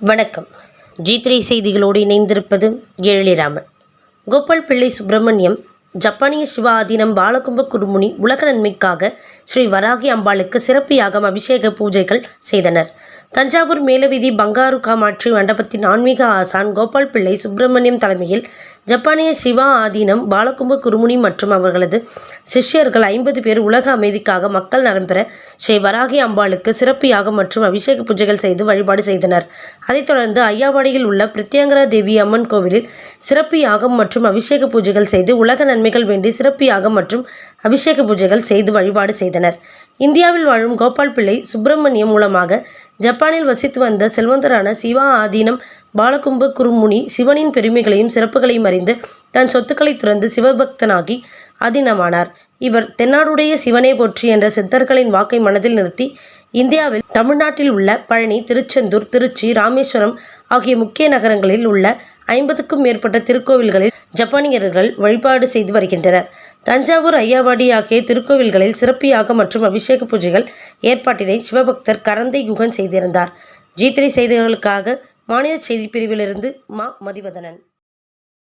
வணக்கம். ஜித்ரி செய்திகளோடு இணைந்திருப்பது எழிலிராமன் கோபால் பிள்ளை சுப்பிரமணியம் ஜப்பானிய சிவ ஆதீனம் பாலகும்ப குருமுனி உலக நன்மைக்காக ஸ்ரீ வராகி அம்பாளுக்கு சிறப்பு யாகம் அபிஷேக பூஜைகள் செய்தனர். தஞ்சாவூர் மேலவீதி பங்காரு காமாட்சி மண்டபத்தின் ஆன்மீக ஆசான் கோபால் பிள்ளை சுப்பிரமணியம் தலைமையில் ஜப்பானிய சிவா ஆதீனம் பாலகும்ப குருமுனி மற்றும் அவர்களது சிஷ்யர்கள் ஐம்பது பேர் உலக அமைதிக்காக மக்கள் நலம்பெற ஸ்ரீ வராகி அம்பாளுக்கு சிறப்பு யாகம் மற்றும் அபிஷேக பூஜைகள் செய்து வழிபாடு செய்தனர். அதைத் தொடர்ந்து ஐயாவாடியில் உள்ள பிரத்யங்கரா தேவி அம்மன் கோவிலில் சிறப்பு யாகம் மற்றும் அபிஷேக பூஜைகள் செய்து உலக நன்மைகள் வேண்டி சிறப்பு யாகம் மற்றும் அபிஷேக பூஜைகள் செய்து வழிபாடு செய்தனர். இந்தியாவில் வாழும் கோபால் பிள்ளை சுப்பிரமணியம் மூலமாக ஜப்பானில் வசித்து வந்த செல்வந்தரான சிவா ஆதீனம் பாலகும்ப குருமுனி சிவனின் பெருமைகளையும் சிறப்புகளையும் அறிந்து தன் சொத்துக்களை துறந்து சிவபக்தனாகி அதீனமானார். இவர் தென்னாடுடைய சிவனே போற்றி என்ற சித்தர்களின் வாக்கை மனதில் நிறுத்தி இந்தியாவில் தமிழ்நாட்டில் உள்ள பழனி திருச்செந்தூர் திருச்சி ராமேஸ்வரம் ஆகிய முக்கிய நகரங்களில் உள்ள ஐம்பதுக்கும் மேற்பட்ட திருக்கோவில்களில் ஜப்பானியர்கள் வழிபாடு செய்து வருகின்றனர். தஞ்சாவூர் ஐயாவாடி ஆகிய திருக்கோவில்களில் சிறப்பு மற்றும் அபிஷேக பூஜைகள் ஏற்பாட்டினை சிவபக்தர் கரந்தை குகன் செய்திருந்தார். ஜி த்ரீ செய்திகளுக்காக மாநில செய்திப் பிரிவிலிருந்து மா. மதிவதனன்.